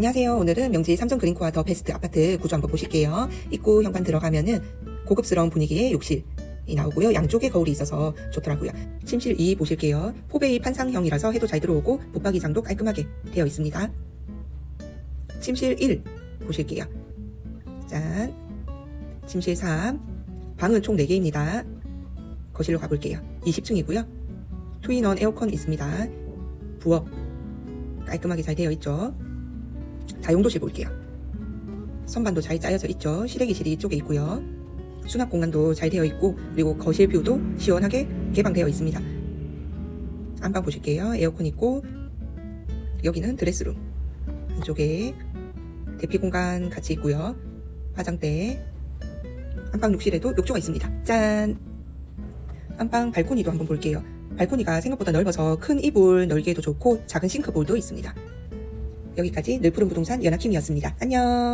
안녕하세요. 오늘은 명지 삼성 그린코아 더 베스트 아파트 구조 한번 보실게요. 입구 현관 들어가면은 고급스러운 분위기의 욕실이 나오고요. 양쪽에 거울이 있어서 좋더라고요. 침실 2 보실게요. 포베이 판상형이라서 해도 잘 들어오고 붙박이장도 깔끔하게 되어 있습니다. 침실 1 보실게요. 짠. 침실 3. 방은 총 4개입니다. 거실로 가볼게요. 20층이고요. 투인원 에어컨 있습니다. 부엌 깔끔하게 잘 되어 있죠. 다용도실 볼게요. 선반도 잘 짜여져 있죠. 실외기실이 이쪽에 있고요. 수납 공간도 잘 되어 있고 그리고 거실 뷰도 시원하게 개방되어 있습니다. 안방 보실게요. 에어컨 있고 여기는 드레스룸 안쪽에 대피 공간 같이 있고요. 화장대 안방 욕실에도 욕조가 있습니다. 짠! 안방 발코니도 한번 볼게요. 발코니가 생각보다 넓어서 큰 이불 넓기에도 좋고 작은 싱크볼도 있습니다. 여기까지 늘푸른 부동산 연아킴이었습니다. 안녕!